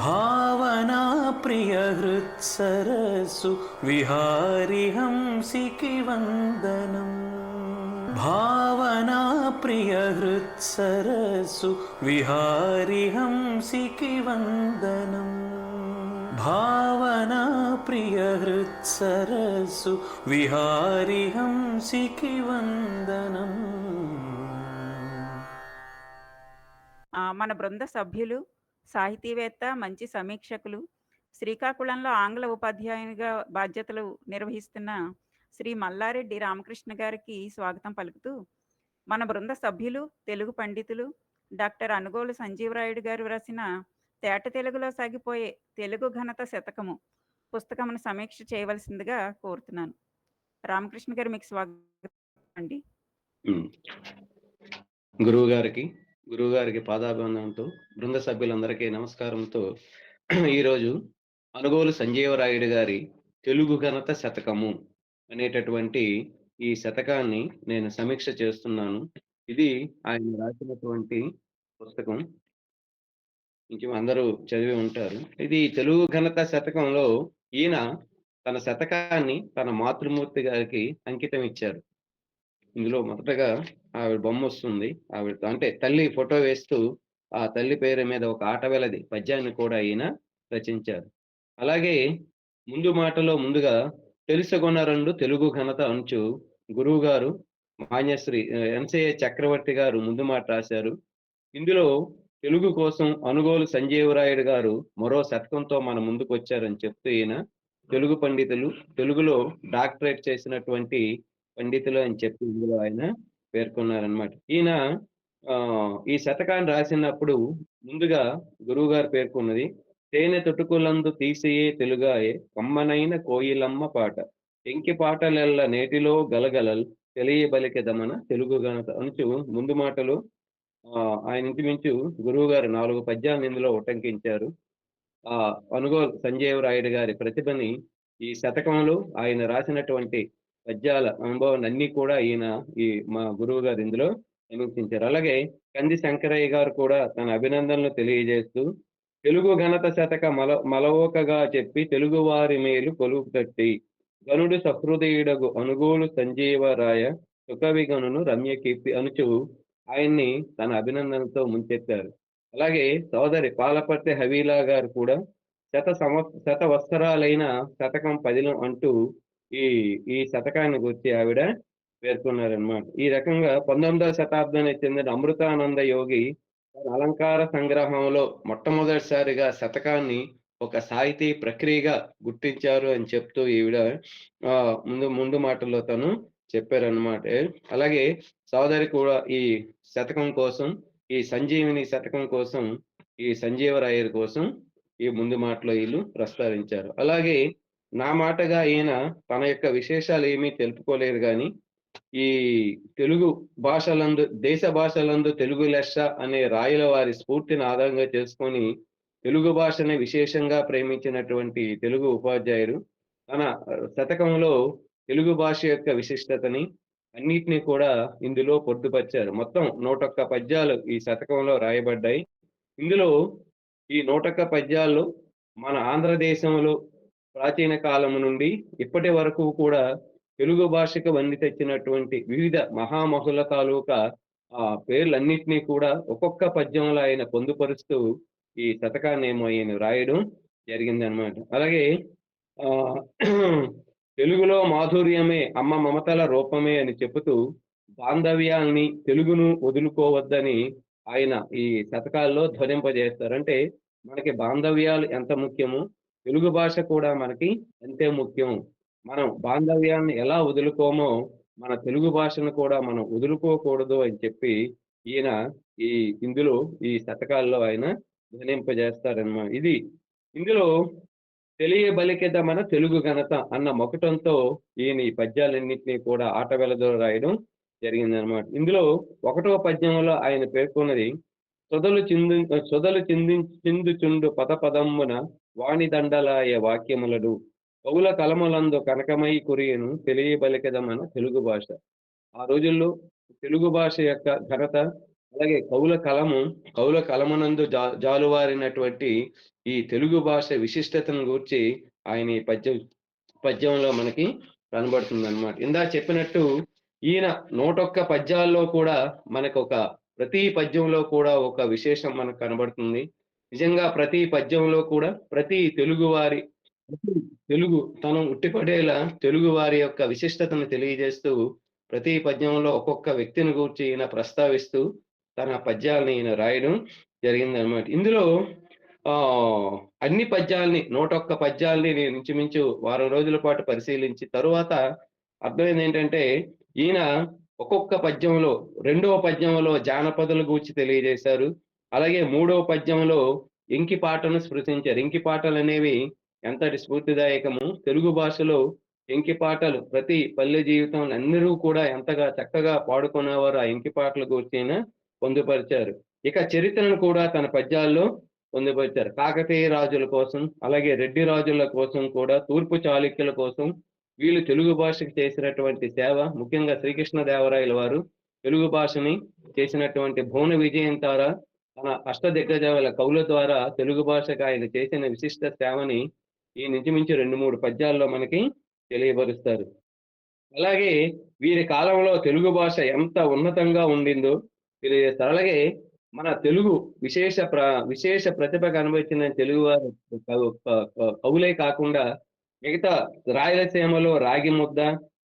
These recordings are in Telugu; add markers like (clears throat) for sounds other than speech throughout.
భావనా ప్రియ హృత్సరస్సు విహారి హంసికి వందనం భావనా ప్రియ హృత్సరస్సు విహారి హంసికి వందనం భావనా ప్రియ హృత్సరస్సు విహారి హంసికి వందనం మన బృంద సభ్యులు సాహితీవేత్త మంచి సమీక్షకులు శ్రీకాకుళంలో ఆంగ్ల ఉపాధ్యాయునిగా బాధ్యతలు నిర్వహిస్తున్న శ్రీ మల్లారెడ్డి రామకృష్ణ గారికి స్వాగతం పలుకుతూ మన బృంద సభ్యులు తెలుగు పండితులు డాక్టర్ అనుగోలు సంజీవరాయుడు గారు రాసిన తేట తెలుగులో సాగిపోయే తెలుగు ఘనత శతకము పుస్తకమును సమీక్ష చేయవలసిందిగా కోరుతున్నాను. రామకృష్ణ గారు మీకు స్వాగతం అండి. గురువు గారికి గురువుగారికి పాదాభివందనంతో బృంద సభ్యులందరికీ నమస్కారంతో (clears throat) ఈరోజు అనుగోలు సంజీవరాయుడు గారి తెలుగు ఘనత శతకము అనేటటువంటి ఈ శతకాన్ని నేను సమీక్ష చేస్తున్నాను. ఇది ఆయన రాసినటువంటి పుస్తకం. ఇంకేం అందరూ చదివి ఉంటారు. ఇది తెలుగు ఘనత శతకంలో ఈయన తన శతకాన్ని తన మాతృమూర్తి గారికి అంకితం ఇచ్చారు. ఇందులో మొదటగా ఆవిడ బొమ్మ వస్తుంది. ఆవిడ అంటే తల్లి ఫోటో వేస్తూ ఆ తల్లి పేరు మీద ఒక ఆట వెలది పద్యాన్ని కూడా ఈయన రచించారు. అలాగే ముందు మాటలో ముందుగా తెలుసుకొనరండు తెలుగు ఘనత అంచు గురువు గారు మాన్యశ్రీ ఎంసీఏ చక్రవర్తి గారు ముందు మాట రాశారు. ఇందులో తెలుగు కోసం అనుగోలు సంజీవరాయుడు గారు మరో శతకంతో మన ముందుకు వచ్చారని చెప్తూ ఈయన తెలుగు పండితులు తెలుగులో డాక్టరేట్ చేసినటువంటి పండితులు అని చెప్పి ఇందులో ఆయన పేర్కొన్నారనమాట ఈయన ఆ ఈ శతకాన్ని రాసినప్పుడు ముందుగా గురువు గారు పేర్కొన్నది తేనె తొటుకులందు తీసియే తెలుగాయే కమ్మనైన కోయిలమ్మ పాట. ఎంకి పాటలెల్ల నేటిలో గలగలల్ తెలియబలికెదమన తెలుగు గణత అనుచు ముందు మాటలు ఆయన ఇంచుమించు గురువు గారు నాలుగు పద్యాలను ఇందులో ఉటంకించారు. ఆ అనుగోలు సంజీవరాయుడు గారి ప్రతిభని ఈ శతకంలో ఆయన రాసినటువంటి పద్యాల అనుభవాన్ని అన్ని కూడా ఈయన ఈ మా గురువు గారు ఇందులో సమీక్షించారు అలాగే కంది శంకరయ్య గారు కూడా తన అభినందనలు తెలియజేస్తూ తెలుగు ఘనత శతక మల మలవోకగా చెప్పి తెలుగు వారి మేలు కొలువు తట్టి గనుడు సహృదయుడగు అనుగోలు సంజీవరాయ సుకవిగనును రమ్య కీర్తి అనుచు ఆయన్ని తన అభినందనతో ముంచెత్తారు. అలాగే సోదరి పాలపర్తి హవీలా గారు కూడా శత సంవ శత వత్సరాలైన శతకం పదిలం అంటూ ఈ ఈ శతకాన్ని గురించి ఆవిడ పేర్కొన్నారనమాట ఈ రకంగా పంతొమ్మిదవ శతాబ్దానికి చెందిన అమృతానంద యోగి తన అలంకార సంగ్రహంలో మొట్టమొదటిసారిగా శతకాన్ని ఒక సాహితీ ప్రక్రియగా గుర్తించారు అని చెప్తూ ఈవిడ ఆ ముందు ముందు మాటల్లో తను చెప్పారనమాట అలాగే సోదరి కూడా ఈ శతకం కోసం ఈ సంజీవిని శతకం కోసం ఈ సంజీవరాయర్ కోసం ఈ ముందు మాటలో వీళ్ళు ప్రస్తావించారు. అలాగే నా మాటగా ఈయన తన యొక్క విశేషాలు ఏమీ తెలుపుకోలేరు కానీ ఈ తెలుగు భాషలందు దేశ భాషలందు తెలుగు లెస్స అనే రాయుల వారి స్ఫూర్తిని ఆధారంగా చేసుకొని తెలుగు భాషని విశేషంగా ప్రేమించినటువంటి తెలుగు ఉపాధ్యాయుడు తన శతకంలో తెలుగు భాష యొక్క విశిష్టతని అన్నిటినీ కూడా ఇందులో పొద్దుపరిచారు. మొత్తం నూటొక్క పద్యాలు ఈ శతకంలో రాయబడ్డాయి. ఇందులో ఈ నూటొక్క పద్యాల్లో మన ఆంధ్రదేశంలో ప్రాచీన కాలం నుండి ఇప్పటి వరకు కూడా తెలుగు భాషకు వండి తెచ్చినటువంటి వివిధ మహామహుల తాలూకా ఆ పేర్లన్నింటినీ కూడా ఒక్కొక్క పద్యంలో ఆయన పొందుపరుస్తూ ఈ శతకాన్ని ఏమో ఆయన రాయడం జరిగింది అనమాట అలాగే ఆ తెలుగులో మాధుర్యమే అమ్మ మమతల రూపమే అని చెబుతూ బాంధవ్యాల్ని తెలుగును వదులుకోవద్దని ఆయన ఈ శతకాల్లో ధ్వనింపజేస్తారు అంటే మనకి బాంధవ్యాలు ఎంత ముఖ్యమో తెలుగు భాష కూడా మనకి ఎంతే ముఖ్యం? మనం బాంధవ్యాన్ని ఎలా వదులుకోమో మన తెలుగు భాషను కూడా మనం వదులుకోకూడదు అని చెప్పి ఈయన ఈ ఇందులో ఈ శతకాల్లో ఆయన ధ్వనింపజేస్తారన్నమాట ఇది ఇందులో తెలియబలికెద మన తెలుగు ఘనత అన్న మొకటంతో ఈయన ఈ పద్యాలన్నింటినీ కూడా ఆటవెలతో రాయడం జరిగిందనమాట ఇందులో ఒకటో పద్యంలో ఆయన పేర్కొన్నది సొదలు చిందు సొదలు చింది చిందుచుండు పద పదమ్మున వాణిదండలాయ వాక్యములడు కవుల కలములందు కనకమై కురియను తెలియబలికదమన తెలుగు భాష. ఆ రోజుల్లో తెలుగు భాష యొక్క ఘనత అలాగే కవుల కలము కవుల కలమునందు జా జాలువారినటువంటి ఈ తెలుగు భాష విశిష్టతను గూర్చి ఆయన ఈ పద్యం పద్యంలో మనకి కనబడుతుంది అనమాట ఇందా చెప్పినట్టు ఈయన నూటొక్క పద్యాల్లో కూడా మనకు ఒక ప్రతి పద్యంలో కూడా ఒక విశేషం మనకు కనబడుతుంది. నిజంగా ప్రతి పద్యంలో కూడా ప్రతి తెలుగు వారి తెలుగు తను ఉట్టిపడేలా తెలుగు వారి యొక్క విశిష్టతను తెలియజేస్తూ ప్రతి పద్యంలో ఒక్కొక్క వ్యక్తిని గూర్చి ఈయన ప్రస్తావిస్తూ తన పద్యాలను ఈయన రాయడం జరిగిందనమాట. ఇందులో ఆ అన్ని పద్యాల్ని నూటొక్క పద్యాల్ని నేను ఇంచుమించు వారం రోజుల పాటు పరిశీలించి తరువాత అర్థమైంది ఏంటంటే ఈయన ఒక్కొక్క పద్యంలో రెండవ పద్యంలో జానపదుల గూర్చి తెలియజేశారు. అలాగే మూడవ పద్యంలో ఇంకి పాటను స్పృశించారు ఇంకి పాటలు అనేవి ఎంతటి స్ఫూర్తిదాయకము. తెలుగు భాషలో ఇంకి పాటలు ప్రతి పల్లె జీవితంలో అందరూ కూడా ఎంతగా చక్కగా పాడుకునేవారు ఆ ఇంకి పాటల గురించిన పొందుపరిచారు. ఇక చరిత్రను కూడా తన పద్యాల్లో పొందుపరిచారు. కాకతీయ రాజుల కోసం అలాగే రెడ్డి రాజుల కోసం కూడా తూర్పు చాళుక్యుల కోసం వీళ్ళు తెలుగు భాషకు చేసినటువంటి సేవ ముఖ్యంగా శ్రీకృష్ణదేవరాయల వారు తెలుగు భాషని చేసినటువంటి భువన విజయం ద్వారా తన అష్టదిగ్గజాల కవుల ద్వారా తెలుగు భాషకు ఆయన చేసిన విశిష్ట సేవని ఈ ఇంచుమించు రెండు మూడు పద్యాల్లో మనకి తెలియపరుస్తారు. అలాగే వీరి కాలంలో తెలుగు భాష ఎంత ఉన్నతంగా ఉండిందో తెలియజేస్తారు అలాగే మన తెలుగు విశేష ప్ర విశేష ప్రతిభ కనబరిచిన తెలుగు వారు కవులే కాకుండా మిగతా రాయలసీమలో రాగి ముద్ద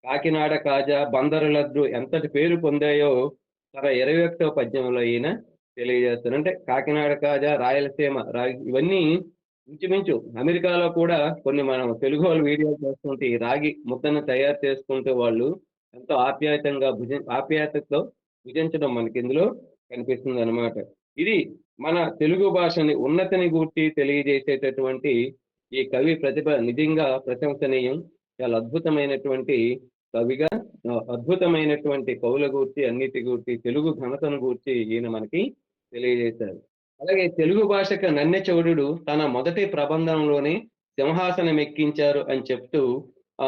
కాకినాడ కాజా బందరు లద్దు ఎంతటి పేరు పొందాయో తన ఇరవై ఒకటో పద్యంలో ఈయన తెలియజేస్తాను. అంటే కాకినాడ కాజా రాయలసీమ రాగి ఇవన్నీ ఇంచుమించు అమెరికాలో కూడా కొన్ని మనం తెలుగు వాళ్ళు వీడియోలు చేస్తుంటే ఈ రాగి ముద్దను తయారు చేసుకుంటూ వాళ్ళు ఎంతో ఆప్యాయతంగా భుజ ఆప్యాయతతో భుజించడం మనకి ఇందులో కనిపిస్తుంది అనమాట ఇది మన తెలుగు భాషని ఉన్నతిని గూర్చి తెలియజేసేటటువంటి ఈ కవి ప్రతిభ నిజంగా ప్రశంసనీయం. చాలా అద్భుతమైనటువంటి కవిగా అద్భుతమైనటువంటి కవుల గూర్చి అన్నిటి గూర్చి తెలుగు ఘనతను గూర్చి ఈయన మనకి తెలియజేశారు. అలాగే తెలుగు భాషకు నన్నె చౌడుడు తన మొదటి ప్రబంధంలోనే సింహాసనం ఎక్కించారు అని చెప్తూ ఆ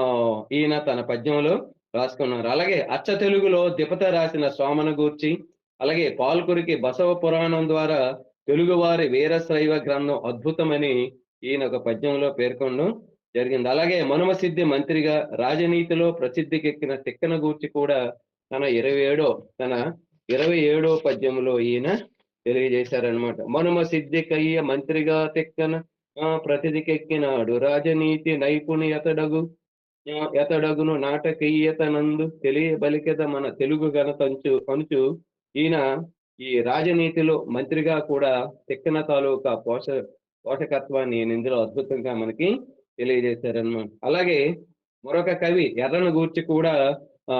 ఈయన తన పద్యంలో రాసుకున్నారు. అలాగే అచ్చ తెలుగులో దిపత రాసిన సోమన గూర్చి అలాగే పాల్కురికి బసవ పురాణం ద్వారా తెలుగువారి వీరశైవ గ్రంథం అద్భుతమని ఈయన ఒక పద్యంలో పేర్కొనడం జరిగింది. అలాగే మనుమ సిద్ధి మంత్రిగా రాజనీతిలో ప్రసిద్ధికెక్కిన తిక్కన గూర్చి కూడా తన ఇరవై ఏడో తన ఇరవై ఏడో పద్యంలో ఈయన తెలియజేశారనమాట మనుమ సిద్ధికయ్య మంత్రిగా తిక్కన ప్రతిదికెక్కినాడు రాజనీతి నైపుణ్యతడగు ఆ, ఎతడగును నాటకీయతనందు తెలియబలికెద మన తెలుగు ఘనతంచు అనుచు. ఈయన ఈ రాజనీతిలో మంత్రిగా కూడా తిక్కన తాలూకా పోష పోషకత్వాన్ని ఇందులో అద్భుతంగా మనకి తెలియజేశారనమాట అలాగే మరొక కవి ఎర్రను గూర్చి కూడా ఆ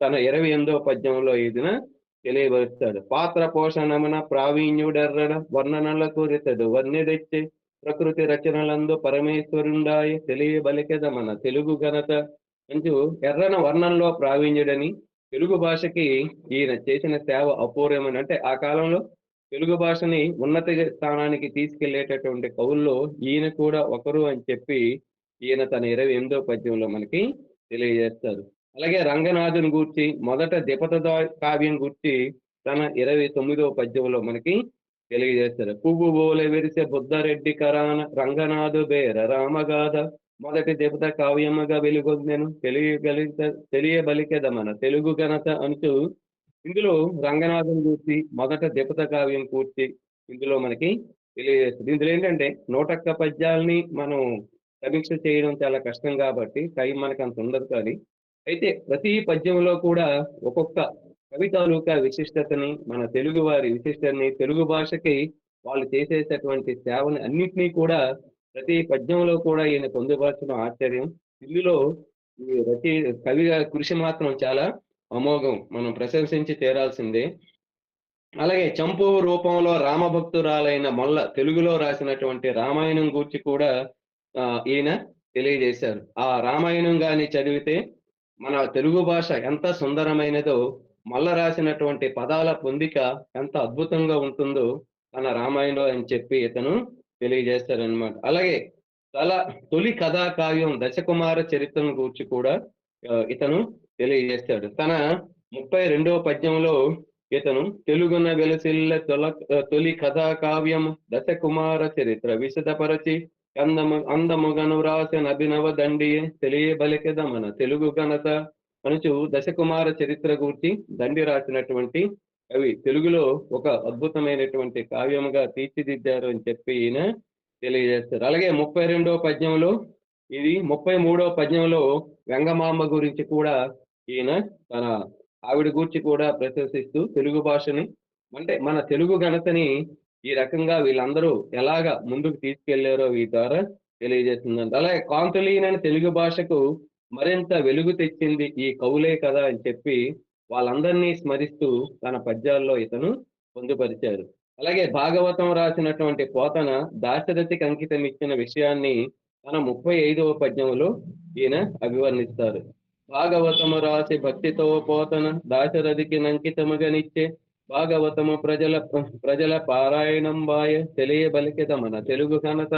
తన ఇరవై ఎనిమిదో పద్యంలో ఈదిన తెలియబరుస్తాడు. పాత్ర పోషణమున ప్రావీణ్యుడెర్రడ వర్ణనలకు రితడు వర్ణిదెచ్చే ప్రకృతి రచనలందు పరమేశ్వరుండాయి తెలియబలికెద మన తెలుగు ఘనత అంటూ ఎర్రన వర్ణంలో ప్రావీణ్యుడని తెలుగు భాషకి ఈయన చేసిన సేవ అపూర్వమని అంటే ఆ కాలంలో తెలుగు భాషని ఉన్నత స్థానానికి తీసుకెళ్ళేటటువంటి కవుల్లో ఈయన కూడా ఒకరు అని చెప్పి ఈయన తన ఇరవై ఎనిమిదో పద్యంలో మనకి తెలియజేస్తారు. అలాగే రంగనాథుని గూర్చి మొదట దిపత కావ్యం గూర్చి తన ఇరవై తొమ్మిదో పద్యంలో మనకి తెలియజేస్తారు. పువ్వు బోలె విరిసె బుద్ధరెడ్డి కరాన రంగనాథు బేర రామగాథ మొదటి దేవత కావ్యముగా వెలుగొందెను తెలియగలిగ తెలియబలికెద మన తెలుగు ఘనత అంటూ ఇందులో రంగనాథం చూసి మొదట దేవత కావ్యం కూర్చి ఇందులో మనకి తెలియజేస్తుంది. ఇందులో ఏంటంటే నూటక్క పద్యాల్ని మనం సమీక్ష చేయడం చాలా కష్టం కాబట్టి టైం మనకు అంత ఉండదు కానీ అయితే ప్రతి పద్యంలో కూడా ఒక్కొక్క కవి తాలూకా విశిష్టతని మన తెలుగు వారి విశిష్టతని తెలుగు భాషకి వాళ్ళు చేసేటటువంటి సేవని అన్నిటినీ కూడా ప్రతి పద్యంలో కూడా ఈయన పొందుపరచడం ఆశ్చర్యం. ఇందులో ఈ రచయి కవి కృషి మాత్రం చాలా అమోఘం. మనం ప్రశంసించి తీరాల్సిందే. అలాగే చంపు రూపంలో రామభక్తురాలైన మొల్ల తెలుగులో రాసినటువంటి రామాయణం గూర్చి కూడా ఆ, ఈయన తెలియజేశారు. ఆ రామాయణం గాని చదివితే మన తెలుగు భాష ఎంత సుందరమైనదో మల్ల రాసినటువంటి పదాల పొందిక ఎంత అద్భుతంగా ఉంటుందో తన రామాయణంలో అని చెప్పి ఇతను తెలియజేస్తారనమాట అలాగే తల తొలి కథా కావ్యం దశకుమార చరిత్రను గురించి కూడా ఇతను తెలియజేస్తాడు. తన ముప్పై రెండవ పద్యంలో ఇతను తెలుగున వెలసిల్ల తొల తొలి కథా కావ్యం దశకుమార చరిత్ర విశదపరచి అందము అందముగను రాసిన అభినవ దండి తెలియబలికెద మన తెలుగు ఘనత అనుచు దశకుమార చరిత్ర గురించి దండి రాసినటువంటి అవి తెలుగులో ఒక అద్భుతమైనటువంటి కావ్యముగా తీర్చిదిద్దారు అని చెప్పి ఈయన తెలియజేస్తారు. అలాగే ముప్పై రెండవ పద్యంలో ఇది ముప్పై మూడవ పద్యంలో వెంగమాంబ గురించి కూడా ఈయన తన ఆవిడ గురించి కూడా ప్రశంసిస్తూ తెలుగు భాషని అంటే మన తెలుగు ఘనతని ఈ రకంగా వీళ్ళందరూ ఎలాగా ముందుకు తీసుకెళ్ళారో ఈ ద్వారా తెలియజేస్తుందంట అలాగే కాంతులీనని తెలుగు భాషకు మరింత వెలుగు తెచ్చింది ఈ కవులే కదా అని చెప్పి వాళ్ళందరినీ స్మరిస్తూ తన పద్యాల్లో ఇతను పొందుపరిచారు. అలాగే భాగవతం రాసినటువంటి పోతన దాశరథికి అంకితం ఇచ్చిన విషయాన్ని తన ముప్పై ఐదవ పద్యంలో ఈయన అభివర్ణిస్తారు. భాగవతము రాసి భక్తితో పోతన దాశరథికి అంకితముగనిచ్చే భాగవతము ప్రజల ప్రజల పారాయణం బాయ తెలియబలికిద మన తెలుగు ఘనత.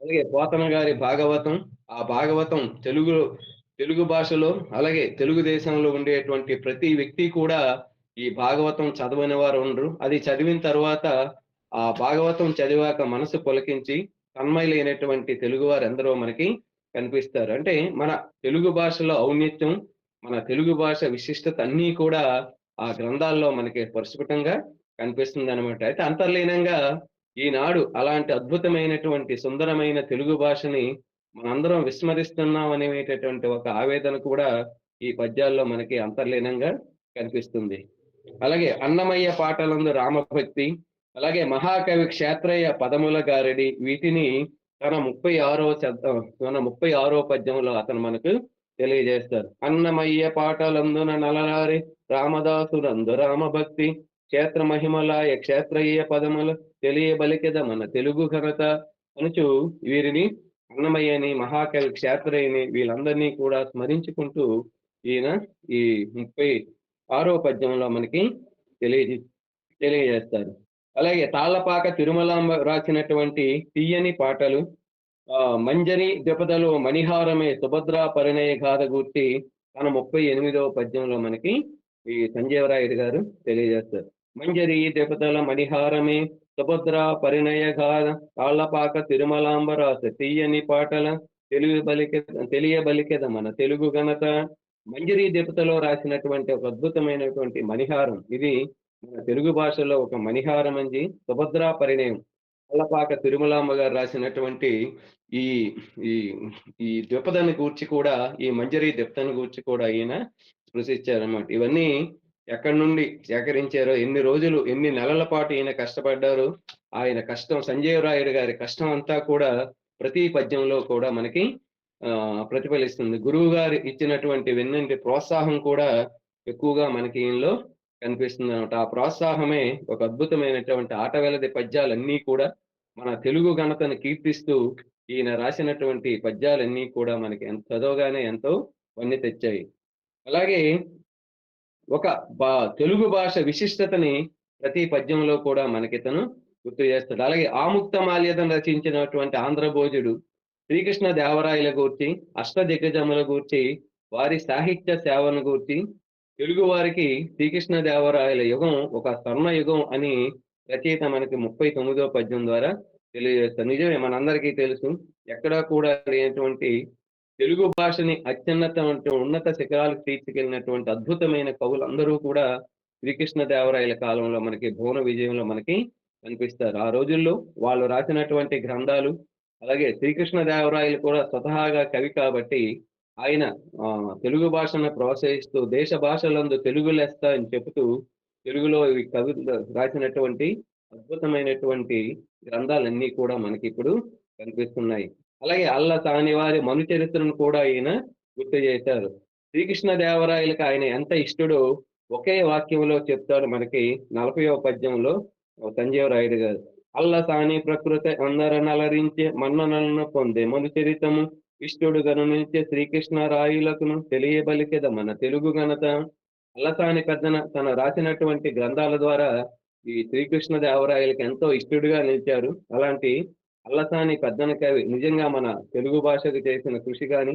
అలాగే పోతన గారి భాగవతం ఆ భాగవతం తెలుగు తెలుగు భాషలో అలాగే తెలుగుదేశంలో ఉండేటువంటి ప్రతి వ్యక్తి కూడా ఈ భాగవతం చదవని వారు ఉండరు. అది చదివిన తర్వాత ఆ భాగవతం చదివాక మనసు పొలకించి తన్మయలైనటువంటి తెలుగు వారు ఎందరో మనకి కనిపిస్తారు. అంటే మన తెలుగు భాషలో ఔన్నత్యం మన తెలుగు భాష విశిష్టత అన్నీ కూడా ఆ గ్రంథాల్లో మనకి పరిస్ఫుటంగా కనిపిస్తుంది అనమాట అయితే అంతర్లీనంగా ఈనాడు అలాంటి అద్భుతమైనటువంటి సుందరమైన తెలుగు భాషని మనందరం విస్మరిస్తున్నాం అనేటటువంటి ఒక ఆవేదన కూడా ఈ పద్యాల్లో మనకి అంతర్లీనంగా కనిపిస్తుంది. అలాగే అన్నమయ్య పాటలందు రామభక్తి అలాగే మహాకవి క్షేత్రయ్య పదముల గారడి వీటిని తన ముప్పై ఆరో తన ముప్పై ఆరో పద్యంలో అతను మనకు తెలియజేస్తారు. అన్నమయ్య పాటలందున నలనారి రామదాసురందు రామభక్తి క్షేత్ర మహిమలాయ క్షేత్రయ్య పదముల తెలియబలికెద మన తెలుగు ఘనత అనుచు వీరిని అన్నమయ్యని మహాకవి క్షేత్రయ్యని వీళ్ళందరినీ కూడా స్మరించుకుంటూ ఈయన ఈ ముప్పై ఆరో పద్యంలో మనకి తెలియజే తెలియజేస్తారు. అలాగే తాళ్ళపాక తిరుమలాంబ రాసినటువంటి తీయని పాటలు మంజరి ద్విపదలు మణిహారమే సుభద్రా పరిణయ గాథ గుర్తి తన ముప్పై ఎనిమిదవ పద్యంలో మనకి ఈ సంజీవరాయుడు గారు తెలియజేస్తారు. మంజరి ద్విపదల మణిహారమే సుభద్ర పరిణయ గాథ తాళ్ళపాక తిరుమలాంబరాస తీయని పాటల తెలుగు బలిక తెలియబలికెద మన తెలుగు ఘనత. మంజరి ద్విపదలో రాసినటువంటి ఒక అద్భుతమైనటువంటి మణిహారం. ఇది మన తెలుగు భాషలో ఒక మణిహారం అంది సుభద్రా పరిణయం కళ్ళపాక తిరుమలాంబ గారు రాసినటువంటి ఈ ఈ ఈ ద్విపదని గూర్చి కూడా ఈ మంజరి ద్విపదని గూర్చి కూడా ఈయన స్పృశించారన్నమాట. ఇవన్నీ ఎక్కడి నుండి సేకరించారో ఎన్ని రోజులు ఎన్ని నెలల పాటు ఈయన కష్టపడ్డారు ఆయన కష్టం సంజయ్ రాయుడు గారి కష్టం అంతా కూడా ప్రతి పద్యంలో కూడా మనకి ఆ ప్రతిఫలిస్తుంది. గురువు గారు ఇచ్చినటువంటి వెన్నంటి ప్రోత్సాహం కూడా ఎక్కువగా మనకి ఈయనలో కనిపిస్తుంది అనమాట ఆ ప్రోత్సాహమే ఒక అద్భుతమైనటువంటి ఆట వెలది పద్యాలన్నీ కూడా మన తెలుగు ఘనతను కీర్తిస్తూ ఈయన రాసినటువంటి పద్యాలన్నీ కూడా మనకి ఎంత చదవగానే ఎంతో వన్నె తెచ్చాయి. అలాగే ఒక బా తెలుగు భాష విశిష్టతని ప్రతి పద్యంలో కూడా మనకి తను గుర్తు చేస్తాడు. అలాగే ఆముక్త మాల్యతను రచించినటువంటి ఆంధ్రభోజుడు శ్రీకృష్ణ దేవరాయల గూర్చి అష్ట దిగ్గజముల గూర్చి వారి సాహిత్య సేవను గూర్చి తెలుగు వారికి శ్రీకృష్ణ దేవరాయల యుగం ఒక స్వర్ణ యుగం అని రచయిత మనకి ముప్పై తొమ్మిదో పద్యం ద్వారా తెలియజేస్తారు. నిజమే మనందరికీ తెలుసు ఎక్కడా కూడా లేనటువంటి తెలుగు భాషని అత్యున్నత ఉన్నత శిఖరాలకు తీర్చికెళ్ళినటువంటి అద్భుతమైన కవులు అందరూ కూడా శ్రీకృష్ణదేవరాయల కాలంలో మనకి భువన విజయంలో మనకి కనిపిస్తారు. ఆ రోజుల్లో వాళ్ళు రాసినటువంటి గ్రంథాలు అలాగే శ్రీకృష్ణదేవరాయలు కూడా స్వతహాగా కవి కాబట్టి ఆయన ఆ, తెలుగు భాషను ప్రోత్సహిస్తూ దేశ భాషలందు తెలుగు లెస్త అని చెబుతూ తెలుగులో ఈ కవి రాసినటువంటి అద్భుతమైనటువంటి గ్రంథాలన్నీ కూడా మనకి ఇప్పుడు కనిపిస్తున్నాయి. అలాగే అల్ల తానివారి మను చరిత్రను కూడా ఈయన గుర్తు చేశారు. శ్రీకృష్ణ దేవరాయలకు ఆయన ఎంత ఇష్టడో ఒకే వాక్యంలో చెప్తాడు మనకి నలభైవ పద్యంలో సంజీవరాయుడు గారు. అల్లసాని ప్రకృతి అందరనలరించే మన్ననలను పొందే మను చరితము ఇష్టుడు గణనించే శ్రీకృష్ణ రాయులకును తెలియబలికెద మన తెలుగు ఘనత. అల్లసాని పెద్దన తన రాసినటువంటి గ్రంథాల ద్వారా ఈ శ్రీకృష్ణ దేవరాయలకు ఎంతో ఇష్టడుగా నిలిచారు. అలాంటి అల్లసాని పెద్దన కవి నిజంగా మన తెలుగు భాషకు చేసిన కృషి కానీ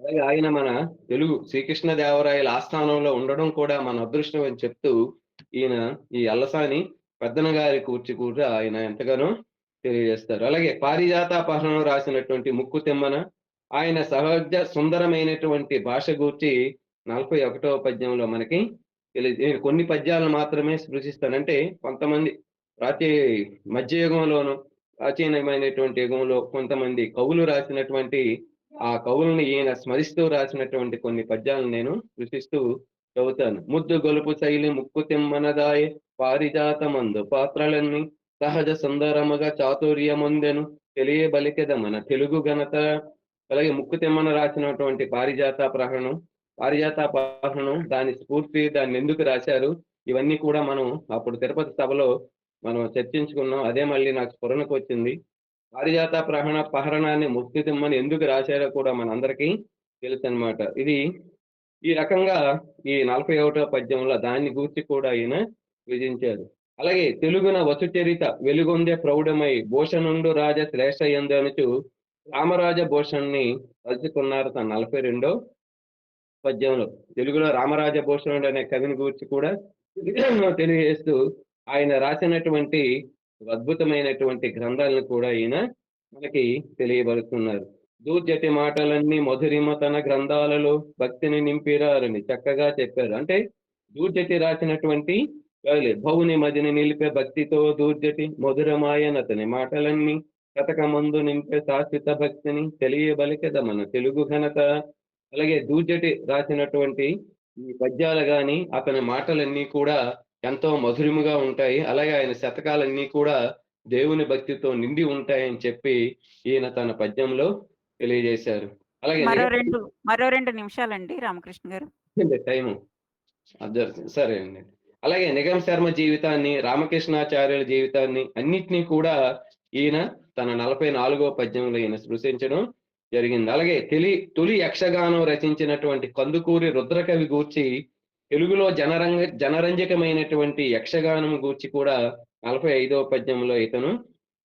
అలాగే ఆయన మన తెలుగు శ్రీకృష్ణ దేవరాయల ఆస్థానంలో ఉండడం కూడా మన అదృష్టం అని చెప్తూ ఈయన ఈ అల్లసాని పెద్దన గారి కూర్చి కూడా ఆయన ఎంతగానో తెలియజేస్తారు. అలాగే పారిజాత పారిజాతాపహరణం రాసినటువంటి ముక్కు తెమ్మన ఆయన సహజ సుందరమైనటువంటి భాష గూర్చి నలభై ఒకటవ పద్యంలో మనకి తెలియ నేను కొన్ని పద్యాలను మాత్రమే స్పృశిస్తానంటే కొంతమంది ప్రాచీ మధ్యయుగంలోను ప్రాచీనమైనటువంటి యుగంలో కొంతమంది కవులు రాసినటువంటి ఆ కవులను ఈయన స్మరిస్తూ రాసినటువంటి కొన్ని పద్యాలను నేను సృష్టిస్తూ చదువుతాను. ముద్దు గొలుపు శైలి ముక్కు తిమ్మనదాయ పారిజాతమందు పాత్రలన్నీ సహజ సుందరముగా చాతుర్యముందెను తెలియబలికెద మన తెలుగు ఘనత. అలాగే ముక్కు తిమ్మన రాసినటువంటి పారిజాత ప్రహరణం పారిజాత ప్రహరణం దాని స్ఫూర్తి దాన్ని ఎందుకు రాశారు ఇవన్నీ కూడా మనం అప్పుడు తిరుపతి సభలో మనం చర్చించుకున్నాం. అదే మళ్ళీ నాకు స్ఫురణకు వచ్చింది. పారిజాత ప్రహరణ పహరణాన్ని ముక్తి తిమ్మని ఎందుకు రాశారో కూడా మనందరికీ తెలుసు అనమాట ఇది ఈ రకంగా ఈ నలభై ఒకటో పద్యంలో దాన్ని గూర్చి కూడా ఈయన విజించారు. అలాగే తెలుగున వసుచరిత వెలుగొందే ప్రౌఢమై భూషణుండు రాజ శ్రేష్ఠ అనుచు రామరాజ భూషణ్ణి తలుచుకున్నారు తన నలభై రెండో పద్యంలో. తెలుగులో రామరాజ భూషణుడు అనే కవిని గురించి కూడా తెలియజేస్తూ ఆయన రాసినటువంటి అద్భుతమైనటువంటి గ్రంథాలను కూడా ఈయన మనకి తెలియబడుతున్నారు దూర్జటి మాటలన్నీ మధురిమ తన గ్రంథాలలో భక్తిని నింపిరారని చక్కగా చెప్పారు. అంటే దూర్జటి రాసినటువంటి కవులే భౌని మదిని నిలిపే భక్తితో దూర్జటి మధురమాయన అతని మాటలన్నీ కథకమందు నింపే శాశ్వత భక్తిని తెలియబలికద మన తెలుగు ఘనత అలాగే దూర్జటి రాసినటువంటి ఈ పద్యాలు గాని అతని మాటలన్నీ కూడా ఎంతో మధురముగా ఉంటాయి. అలాగే ఆయన శతకాలన్నీ కూడా దేవుని భక్తితో నిండి ఉంటాయని చెప్పి ఈయన తన పద్యంలో తెలియజేశారు. అలాగే మరో రెండు మరో రెండు నిమిషాలండి రామకృష్ణ గారు. టైము. అర్థం సరే అండి. అలాగే నిగమ్ శర్మ జీవితాన్ని రామకృష్ణాచార్యుల జీవితాన్ని అన్నిటినీ కూడా ఈయన తన నలభై నాలుగో పద్యంలో ఈయన స్పృశించడం జరిగింది. అలాగే తొలి తొలి యక్షగానం రచించినటువంటి కందుకూరి రుద్రకవి గూర్చి తెలుగులో జనరంగ జనరంజకమైనటువంటి యక్షగానం గూర్చి కూడా నలభై ఐదవ పద్యంలో ఇతను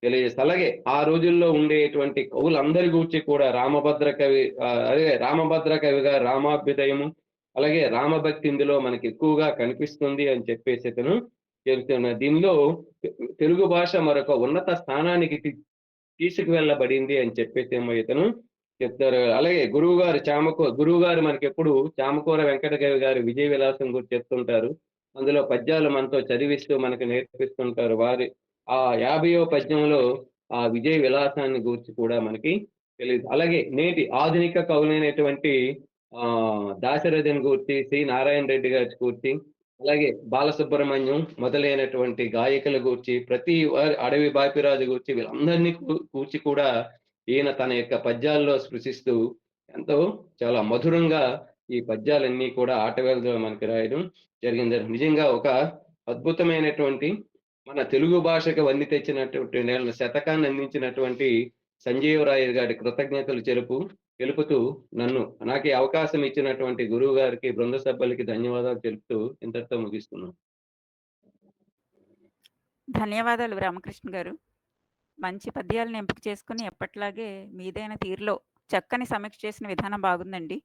తెలియజేస్తారు అలాగే ఆ రోజుల్లో ఉండేటువంటి కవులందరి గూర్చి కూడా రామభద్ర కవి అదే రామభద్ర కవిగా రామాభ్యుదయము అలాగే రామభక్తి ఇందులో మనకి ఎక్కువగా కనిపిస్తుంది అని చెప్పేసి ఇతను చెబుతున్నారు దీనిలో తెలుగు భాష మరొక ఉన్నత స్థానానికి తీసుకువెళ్ళబడింది అని చెప్పేసి ఏమో ఇతను చెప్తారు. అలాగే గురువు గారు చామకో గురువు గారు మనకి ఎప్పుడు చామకూర వెంకట కవి గారు విజయ విలాసం గురించి చెప్తుంటారు. అందులో పద్యాలు మనతో చదివిస్తూ మనకు నేర్పిస్తుంటారు. వారి ఆ యాభైయో పద్యంలో ఆ విజయ విలాసాన్ని గురించి కూడా మనకి తెలియదు అలాగే నేటి ఆధునిక కవులైనటువంటి ఆ దాశరథని గూర్చి సి. నారాయణ రెడ్డి గారి గురించి అలాగే బాలసుబ్రహ్మణ్యం మొదలైనటువంటి గాయకుల గూర్చి ప్రతి వారి అడవి బాపిరాజు గూర్చి వీళ్ళందరినీ కూర్చి గూర్చి కూడా ఈయన తన యొక్క పద్యాల్లో స్పృశిస్తూ ఎంతో చాలా మధురంగా ఈ పద్యాలన్నీ కూడా ఆటవేళలో మనకి రాయడం జరిగింది. నిజంగా ఒక అద్భుతమైనటువంటి మన తెలుగు భాషకు వన్ని తెచ్చినటువంటి నేల శతకాన్ని అందించినటువంటి సంజీవరాయ గారి కృతజ్ఞతలు చెరుపు తెలుపుతూ నన్ను నాకు ఈ అవకాశం ఇచ్చినటువంటి గురువు గారికి బృంద సభ్యులకి ధన్యవాదాలు తెలుపుతూ ఇంతటితో ముగిస్తున్నాను. ధన్యవాదాలు రామకృష్ణ గారు. మంచి పద్యాలను ఎంపిక చేసుకుని ఎప్పట్లాగే మీదైన తీరులో చక్కని సమీక్ష చేసిన విధానం బాగుందండి.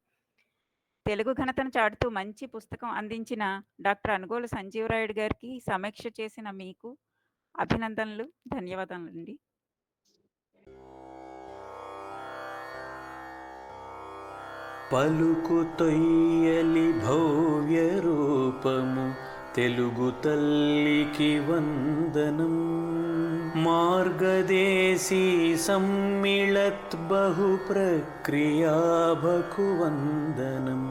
తెలుగు ఘనతను చాటుతూ మంచి పుస్తకం అందించిన డాక్టర్ అనుగోలు సంజీవరాయుడు గారికి సమీక్ష చేసిన మీకు అభినందనలు ధన్యవాదాలండి పలుకు తొయ్యలి భవ్య రూపము తెలుగు తల్లికి వందనం. मार्गदेशी सम्मिलत् बहुप्रक्रिया प्रक्रिया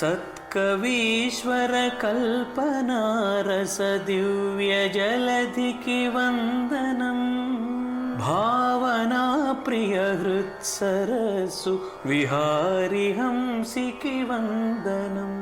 सत्कवीश्वरकल्पनारसदिव्यजलधिकिवन्दनम्। सत्कवीश्वरकल्पनारसदिव्यजलधिकिवन्दनं भावनाप्रियहृत्सरसु विहारिहंसिकिवन्दनम्।